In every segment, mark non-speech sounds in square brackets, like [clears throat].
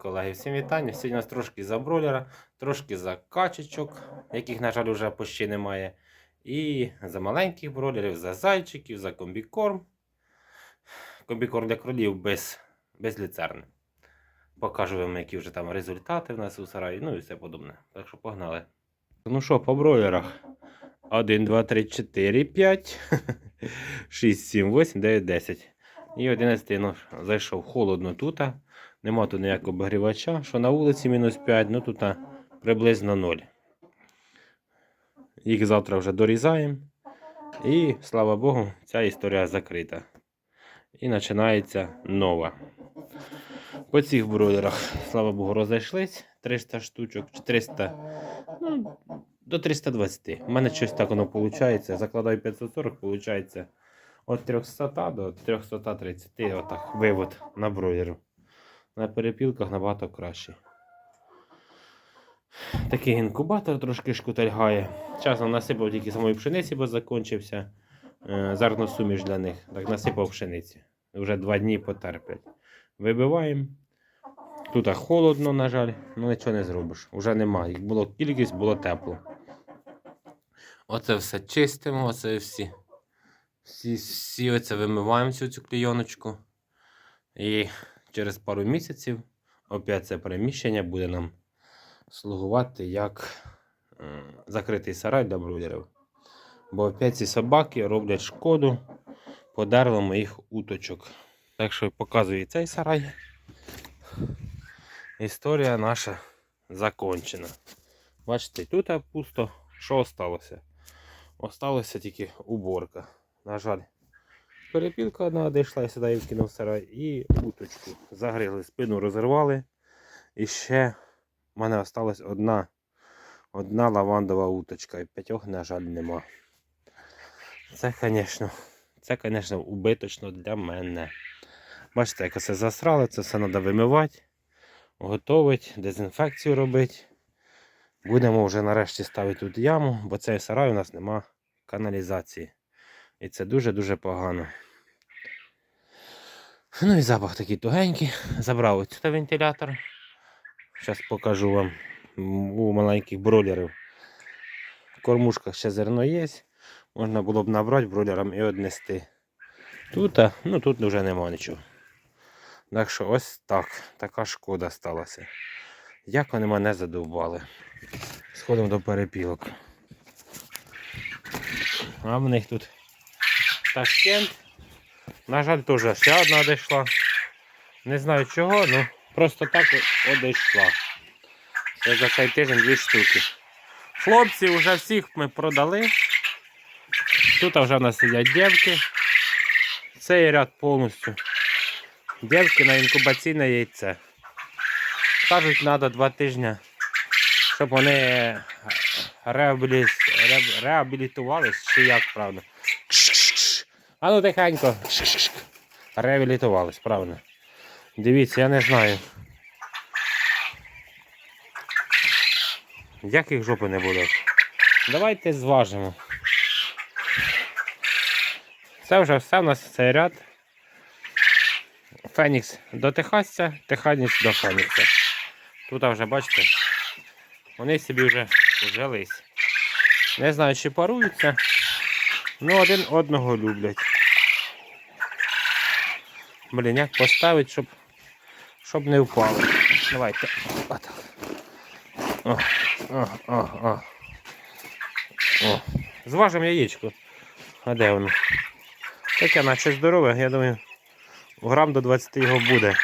колеги, всім вітання. Сьогодні у нас трошки за бройлера, трошки за качечок, яких, на жаль, вже почти немає. І за маленьких бройлерів, за зайчиків, за комбікорм. Комбікорм для кролів без, без ліцерни. Покажу вам, які вже там результати в нас у сараї, ну і все подобне. Так що погнали. Ну що, по бройлерах? 1, 2, 3, 4, 5, 6, 7, 8, 9, 10. І 11 ну, зайшов холодно тут. Нема тут ніякого обігрівача. Що на вулиці мінус 5, ну тут приблизно 0. Їх завтра вже дорізаємо. І, слава Богу, ця історія закрита. І починається нова. По цих бройлерах, слава Богу, розійшлись 300 штучок, 400, ну, до 320. У мене щось так воно виходить. Закладаю 540, виходить від 300 до 330. Отак, вивод на бройлеру. На перепілках набагато краще. Такий інкубатор трошки шкутальгає. Часом насипав тільки самої пшениці, бо закінчився. Е, Зерносуміш для них. Так насипав пшениці. Вже два дні потерплять. Вибиваємо. Тут холодно, на жаль, ну нічого не зробиш. Уже нема. Їх було кількість, було тепло. Оце все чистимо, оце всі. Всі, всі оце вимиваємо всю цю клійоночку. І через пару місяців опять це переміщення буде нам слугувати як е, закритий сарай для бройлерів. Бо опять ці собаки роблять шкоду, подерли моїх уточок. Так що показую цей сарай. Історія наша закончена. Бачите, тут пусто. Що осталося? Осталося тільки уборка. На жаль, перепілка одна дійшла, я сюди вкинув сарай і уточку. Загризли, спину розірвали. І ще в мене осталась одна, одна лавандова уточка. І п'ятьох, на жаль, нема. Це, звісно, це, звісно, убиточно для мене. Бачите, як це засрали, це все треба вимивати, готувати, дезінфекцію робити. Будемо вже нарешті ставити тут яму, бо цей сарай у нас нема каналізації. І це дуже-дуже погано. Ну і запах такий тугенький. Забрав ось сюди вентилятор. Зараз покажу вам у маленьких бройлерів. В кормушках ще зерно є. Можна було б набрати бройлерам і однести. Тут, ну тут вже нема нічого. Так що ось так. Така шкода сталася. Як вони мене задовбали. Сходимо до перепілок. А в них тут Ташкент. На жаль, теж ще одна одійшла. Не знаю чого, ну просто так одійшла. Це за цей тиждень дві штуки. Хлопці вже всіх ми продали. Тут вже в нас сидять дівки. Цей ряд повністю. Дівки на інкубаційне яйце. Кажуть, треба два тижні, щоб вони е, реабілі... ре- реабілітувались, чи як правильно. А ну тихенько. Реабілітувались, правильно. Дивіться, я не знаю. Як їх жопи не буде? Давайте зважимо. Це вже все у нас цей ряд. Фенікс до Техасця, Теханець до Фенікса. Тут вже бачите, вони собі вже вжились. Не знаю, чи паруються, ну один одного люблять. Блін, як поставити, щоб, щоб не впали. Давайте. Отак. О, о, о, о. О. Зважимо яєчко. А де воно? Таке наче здорове, я думаю, грам до 20 його буде.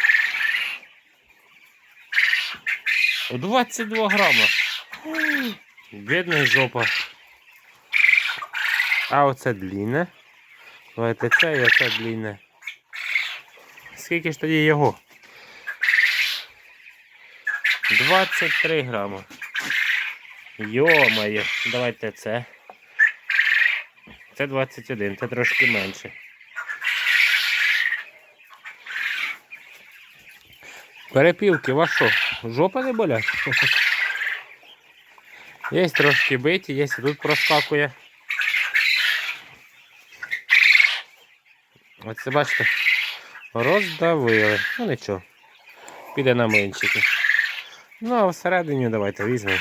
22 грама. Бідна жопа. А оце длінне. Давайте це і оце длінне. Скільки ж тоді його? 23 грама. Йо-моє, давайте це. Це 21, це трошки менше. Перепілки, вас що? Жопа не болять? [laughs] Є трошки биті, є тут проскакує. Оце бачите, роздавили. Ну нічого. піде на млинчики. Ну, а всередині давайте візьмемо.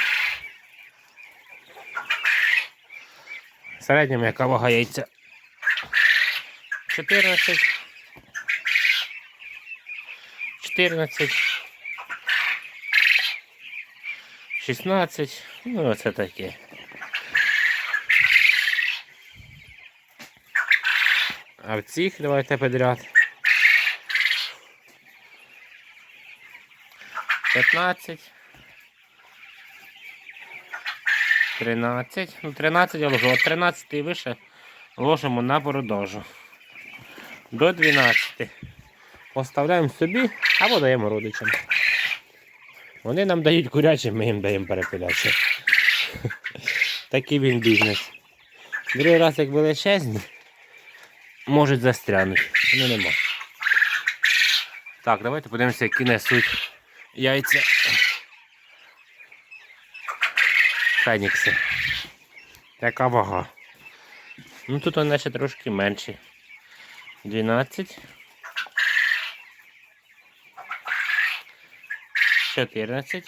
Середньому яка вага яйця? 14. 14. 16. Ну, оце таке. А в цих давайте підряд. 15. 13. Ну, 13 я ложу. От 13 і вище ложимо на продажу. До 12. Поставляємо собі або даємо родичам. Вони нам дають курячі, ми їм даємо перепілячі. [laughs] Такий він бізнес. Другий раз, як величезні, можуть застрянути. Ну нема. Так, давайте подивимося, які несуть яйця. Фенікси. Яка вага? Ну тут вони ще трошки менші. 12. 14.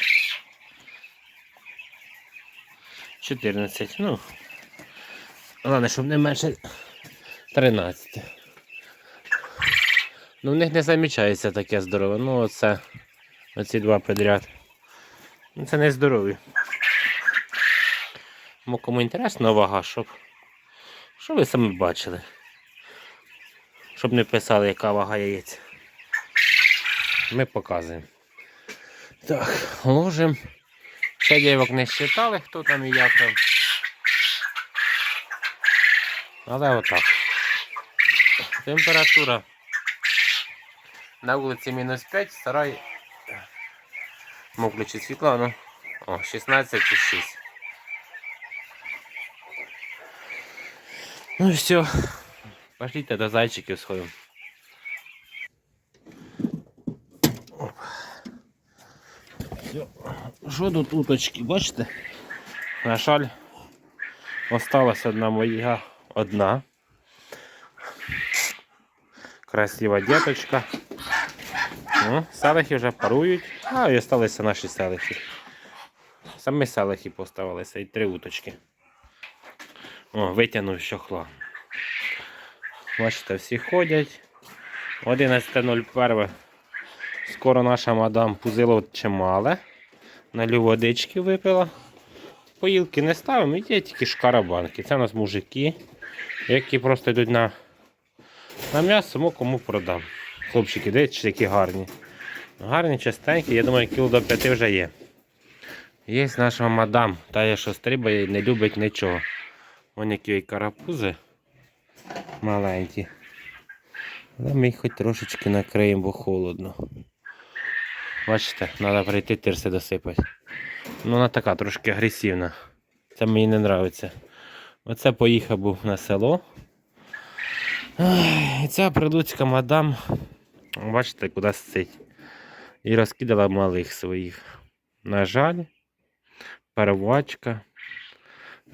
14. Ну. Головне, щоб не менше 13. Ну, в них не замічається таке здорове. Ну, оце. Оці два підряд. Ну, це не здорові. Мо кому інтересна вага, щоб. Щоб ви самі бачили. Щоб не писали, яка вага яєць. Ми показуємо. Так, ложимо. Ще дівок не считали, хто там і як там. Але отак. Температура на вулиці мінус 5, сарай. Мов включити світло, ну. О, 16 чи 6. Ну все. Пошліть до зайчиків сходимо. Все. Що тут уточки, бачите? На жаль, осталась одна моя одна. Красива діточка. Ну, селихи вже парують, а і залишилися наші селихи. Самі селихи поставилися і три уточки. О, витягнув щохла. Бачите, всі ходять. 11.01. Скоро наша мадам пузило чимале. Налю водички випила. Поїлки не ставимо, є тільки шкарабанки. Це у нас мужики, які просто йдуть на, на м'ясо, кому продам. Хлопчики, дивіться, які гарні. Гарні, частенькі, я думаю, кіло до п'яти вже є. Є наша мадам, та що стрибає і не любить нічого. Вон які карапузи маленькі. Але ми їх хоч трошечки накриємо, бо холодно. Бачите, треба прийти тирси досипати. Ну вона така трошки агресивна. Це мені не подобається. Оце поїхав був на село. І ця прилуцька мадам, бачите, куди сцить. І розкидала малих своїх. На жаль, первачка,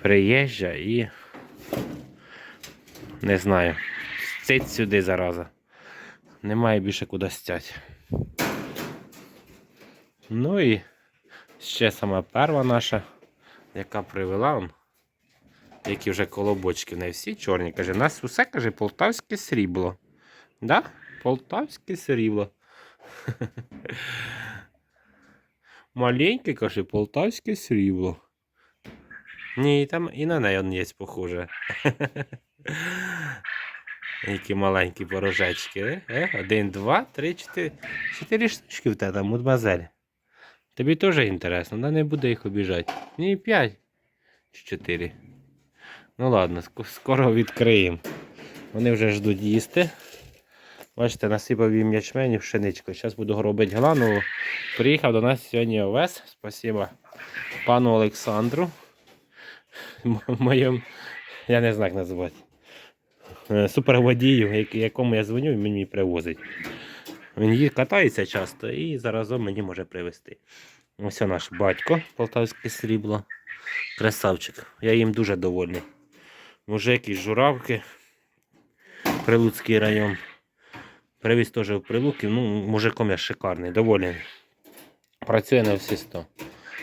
приїжджа і не знаю. Сцить сюди зараза. Немає більше куди стяти. Ну і ще сама перша наша, яка привела, он, які вже колобочки, не всі чорні. Каже, у нас усе каже полтавське срібло. Да? Полтавське срібло. Маленьке, каже, полтавське срібло. Ні, там і на неї он є похоже. Які маленькі порожечки. Е? Е? Один, два, три, чотири. Чотири штучки в тебе, мадмазель. Тобі теж інтересно, да не буде їх обіжати. Ні, п'ять чи чотири. Ну ладно, скоро відкриємо. Вони вже ждуть їсти. Бачите, насипав їм ячменю пшеничку. Зараз буду робити гланову. Приїхав до нас сьогодні овес. Спасибо пану Олександру. Моєму, я не знаю, як називати. Е, Суперводію, якому я дзвоню, він мені привозить. Він її катається часто і заразом мені може привезти. Ось наш батько, полтавське срібло. Красавчик. Я їм дуже довольний. Мужик із журавки. Прилуцький район. Привіз теж в Прилуки. Ну, мужиком я шикарний, доволен. Працює на всі 100.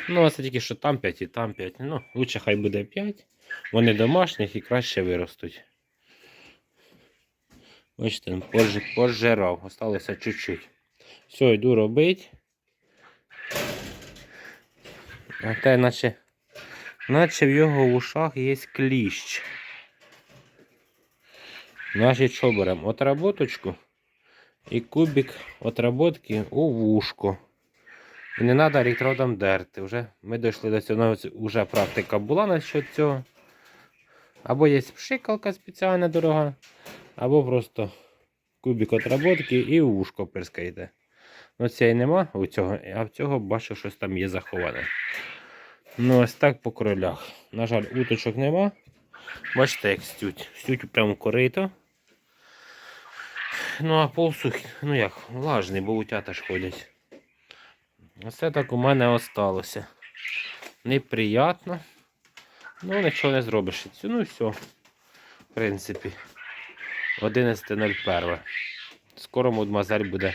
Ну, а це тільки що там 5 і там 5. Ну, лучше хай буде 5. Вони домашніх і краще виростуть. Бачите, пож- пожирав, осталося чуть-чуть. Все, йду робити. А те, наче, наче в його ушах є кліщ. Значить, що беремо? Отработочку і кубик отработки у вушко. І не треба електродом дерти. Вже ми дійшли до цього, вже практика була насчет цього. Або є пшикалка спеціальна дорога, або просто кубик отработки і вушко пирскаєте. Ну, цієї нема у цього, а в цього бачу, щось там є заховане. Ну, ось так по кролях. На жаль, уточок нема. Бачите, як стють. Стють прямо корито. Ну, а пол сухий, ну як, влажний, бо утята ж ходять. Оце так у мене осталося. Неприятно. Ну, нічого не зробиш. Ну, все. В принципі. 11.01. Скоро мудмазель буде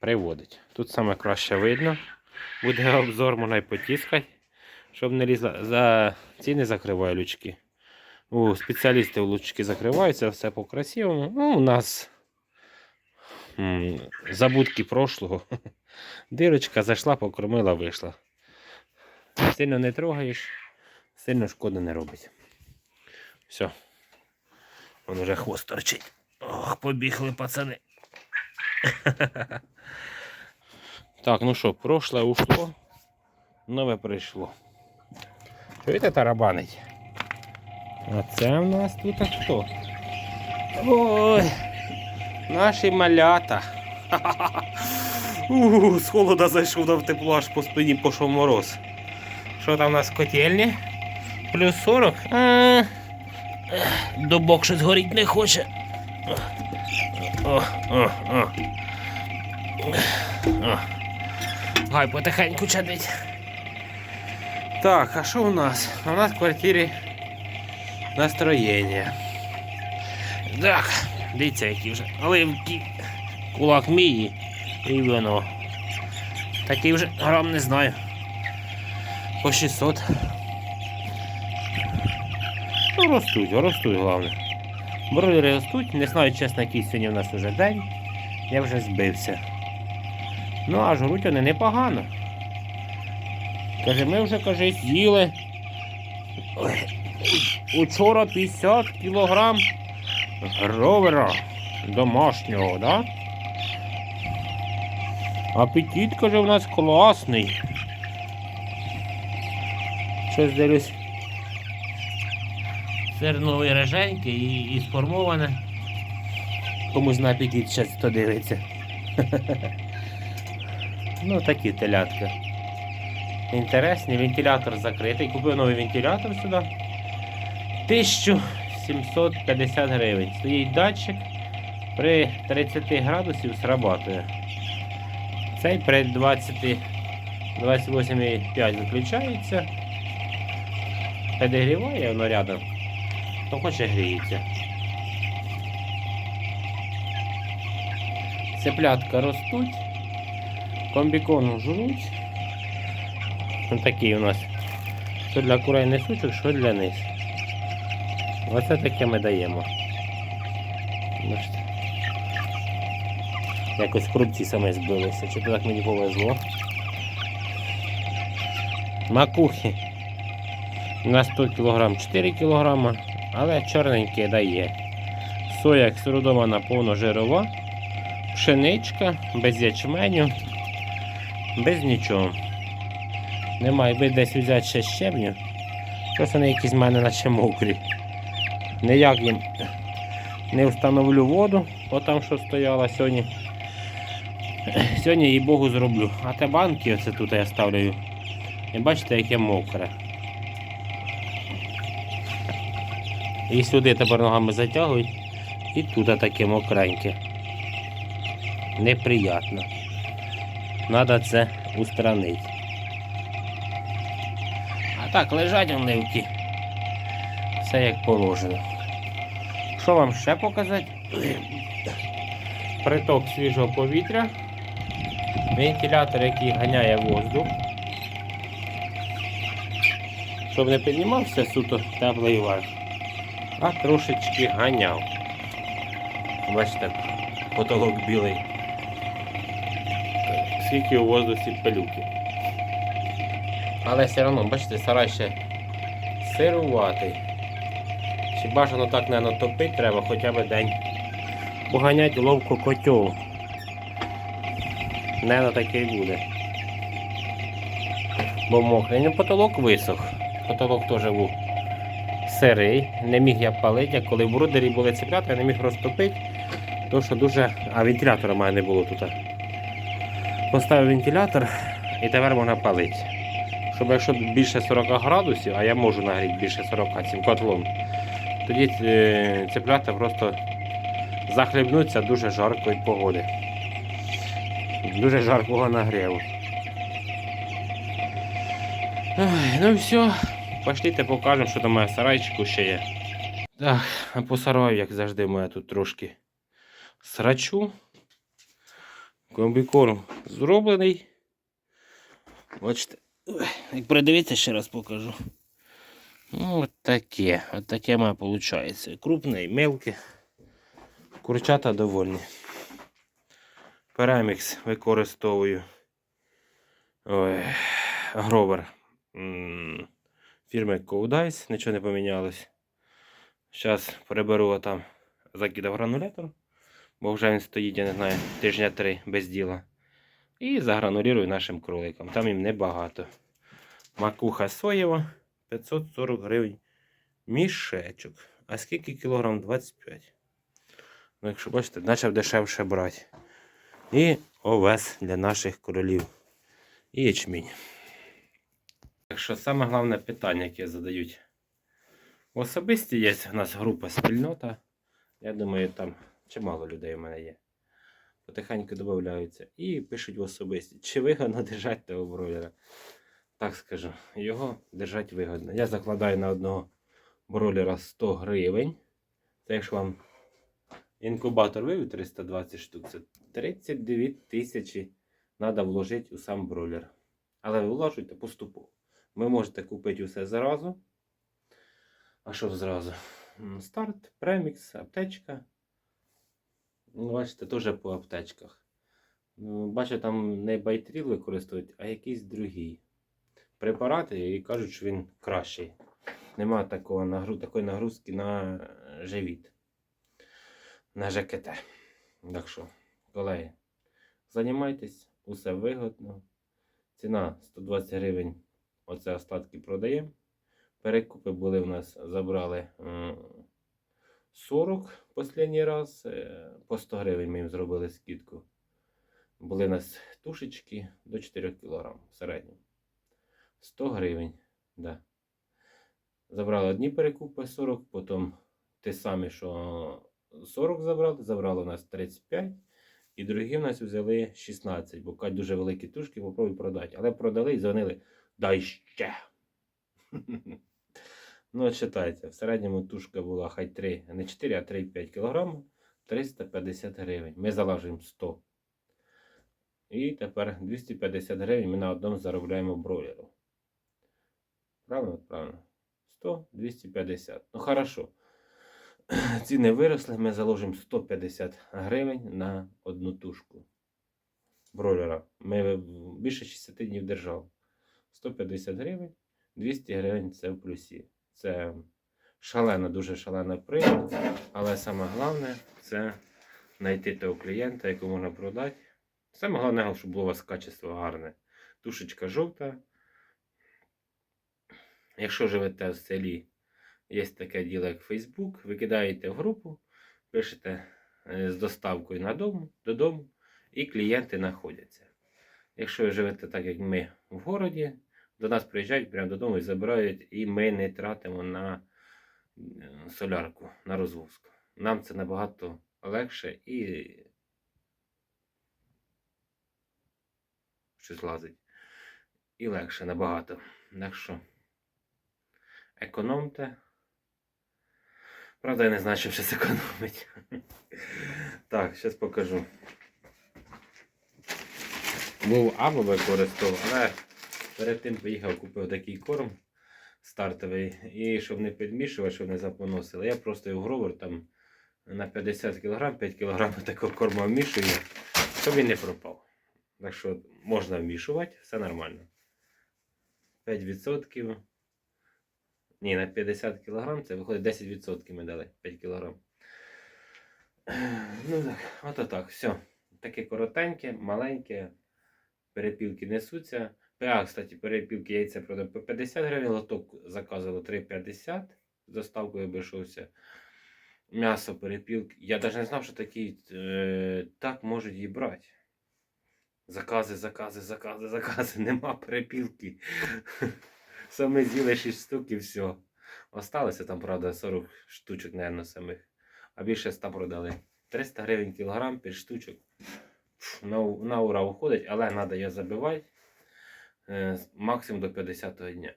приводити. Тут саме краще видно. Буде обзор, можна й потіскати, щоб не лізла. За ці не закриваю лючки. У спеціалісти лучки закриваються, все по-красивому. Ну, у нас забудки прошлого. Дирочка зайшла, покормила, вийшла. Сильно не трогаєш, сильно шкоди не робить. Все. Вон уже хвост торчить. Ох, побігли пацани. [laughs] Так, ну що, прошле ушло, нове прийшло. Чуєте тарабанить? А це в нас тут хто? Ой, наші малята. [laughs] У, з холода зайшов до тепло, аж по спині пішов мороз. Що там у нас в котельні? Плюс 40? А, ех, Добок щось горіть не хоче. О, о, о. О. Гай потихеньку чадить. Так, а що у нас? У нас в квартирі настроєння. Так, дивіться, які вже оливки. Кулак мій і вино. Такий вже грам не знаю. По 600. Ну, ростуть, ростуть, головне. Бройлери ростуть, не знаю, чесно, який сьогодні в нас уже день. Я вже збився. Ну, а жруть вони непогано. Каже, ми вже, каже, з'їли. Учора 50 кілограм гровера домашнього, да? Апетит, каже, у нас класний. Щось дивлюсь. Зерновий реженьки і, і сформоване. Комусь на апетит зараз хто дивиться. [laughs] ну, такі телятка. Інтересні, вентилятор закритий. Купив новий вентилятор сюди. 1750 гривень. Стоїть датчик при 30 градусів срабатує. Цей при 20 28,5 виключається. Підігріває воно рядом. То хоче гріється. Цеплятка ростуть, комбікону жруть. Ось такий у нас. Що для курей несучок, що для них. Оце таке ми даємо. Якось крупці саме збилися. Чи то так мені повезло. Макухи. На 100 кг 4 кг, але чорненьке дає. Соя екструдована повножирова, пшеничка, без ячменю, без нічого. Немає би десь взяти ще щебню. Просто вони якісь в мене наче мокрі. Ніяк їм не встановлю воду, бо там що стояла сьогодні. Сьогодні їй Богу зроблю. А те банки оце тут я ставлю. І бачите, яке мокре. І сюди тепер ногами затягують. І тут таке мокреньке. Неприятно. Надо це устранити. А так, лежать оливки. Все як положено. Що вам ще показати? Приток свіжого повітря. Вентилятор, який ганяє воздух. Щоб не піднімався суто теплий вверх, а трошечки ганяв. Бачите, потолок білий. Скільки у воздусі пилюки. Але все одно, бачите, сарай ще сируватий. Чи бажано так не натопити треба хоча б день. Поганять ловку котел. Не на такий буде. Бо мокрий. Ну, потолок висох. Потолок теж був сирий. Не міг я палити, а коли в брудері були цеплята, я не міг розтопити. То що дуже. А вентилятора мене не було тут. Поставив вентилятор і тепер можна палити. Щоб якщо більше 40 градусів, а я можу нагріти більше 40 цим котлом, тоді е, цеплята просто захлібнуться дуже жаркої погоди. Дуже жаркого нагріву. Ну все. Пошліте покажемо, що там моє сарайчику ще є. Так, а по як завжди, моя тут трошки срачу. Комбікорм зроблений. Бачите, як придивіться, ще раз покажу. Ну, от таке. От таке має виходить. Крупне і мелке. Курчата довольні. Перемікс використовую. Ой, гровер. Фірми Cowdice, нічого не помінялось. Зараз переберу там закидав гранулятор, бо вже він стоїть, я не знаю, тижня три без діла. І загранулірую нашим кроликам. Там їм небагато. Макуха соєва 540 гривень. Мішечок. А скільки кілограм? 25. Ну, якщо бачите, почав дешевше брати. І овес для наших королів. І ячмінь. Так що саме головне питання, яке задають. Особисті є у нас група спільнота. Я думаю, там чимало людей у мене є. Потихеньку додаються. І пишуть в особисті, чи вигодно держати того бройлера. Так скажу, його держати вигодно. Я закладаю на одного бройлера 100 гривень. Це якщо вам інкубатор вивів 320 штук, це 32 тисячі треба вложити у сам бройлер. Але ви вложуйте поступово. Ви можете купити усе зразу. А що зразу? Старт, премікс, аптечка. Ну, бачите, теж по аптечках. Ну, бачу, там не байтріл використовують, а якийсь другий. Препарати і кажуть, що він кращий. Нема такого нагру... такої нагрузки на е, живіт. На ЖКТ. Так що, колеги, займайтесь, усе вигодно. Ціна 120 гривень. Оце остатки продаємо. Перекупи були в нас, забрали м, 40 останній раз. е, По 100 гривень ми їм зробили скидку. Були у нас тушечки до 4 кг в середньому. 100 гривень. Да. Забрали одні перекупи 40, потім ті самі, що 40 забрали, забрали у нас 35. І другі в нас взяли 16, бо кажуть, дуже великі тушки, попробуй продати. Але продали і дзвонили, дай ще. [laughs] ну, от читайте, в середньому тушка була хай 3, не 4, а 3,5 кг, 350 гривень. Ми залажуємо 100. І тепер 250 гривень ми на одному заробляємо бройлеру. Правильно? Правильно. 100, 250. Ну, хорошо. [clears throat] Ціни виросли, ми заложимо 150 гривень на одну тушку бройлера. Ми більше 60 днів держав. 150 гривень, 200 гривень це в плюсі. Це шалена, дуже шалена прибуль, але саме головне це знайти того клієнта, якого можна продати. Саме головне, щоб було у вас качество гарне. Тушечка жовта. Якщо живете в селі, є таке діло, як Facebook, ви кидаєте в групу, пишете е, з доставкою на дому, додому, і клієнти знаходяться. Якщо ви живете так, як ми в городі, до нас приїжджають прямо додому і забирають, і ми не тратимо на е, солярку, на розвозку. Нам це набагато легше і щось лазить. І легше набагато. Так що економте. Правда, я не знаю, що щось економить. [laughs] Так, зараз покажу. був або використовував, але перед тим поїхав, купив такий корм стартовий. І щоб не підмішувати, щоб не запоносили. Я просто його гровер там на 50 кг, 5 кг такого корму вмішую, щоб він не пропав. Так що можна вмішувати, все нормально. 5%. Ні, на 50 кг це виходить 10% ми дали 5 кг. Ну так, ото так, все. Таке коротеньке, маленьке. Перепілки несуться. А, кстати, перепілки яйця продав по 50 гривень, лоток заказували 3,50 з доставкою обійшовся. М'ясо, перепілки. Я навіть не знав, що такі е, так можуть її брати. Закази, закази, закази, закази. [laughs] Нема перепілки. Саме з'їли 6 штук і все. Осталося там, правда, 40 штучок, мабуть, самих. А більше 100 продали. 300 гривень кілограм, 5 штучок. На, на ура виходить, але треба її забивати е, максимум до 50-го дня.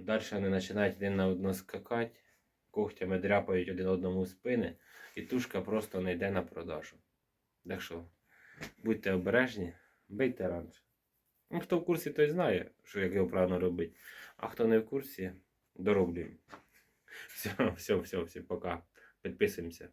Далі вони починають один на одного скакати, когтями дряпають один одному спини, і тушка просто не йде на продажу. Так що, будьте обережні, бийте раніше. Ну, хто в курсі, той знає, що як його правильно робити. А хто не в курсі, дороблюємо. Все, все, все, все, пока. Підписуємося.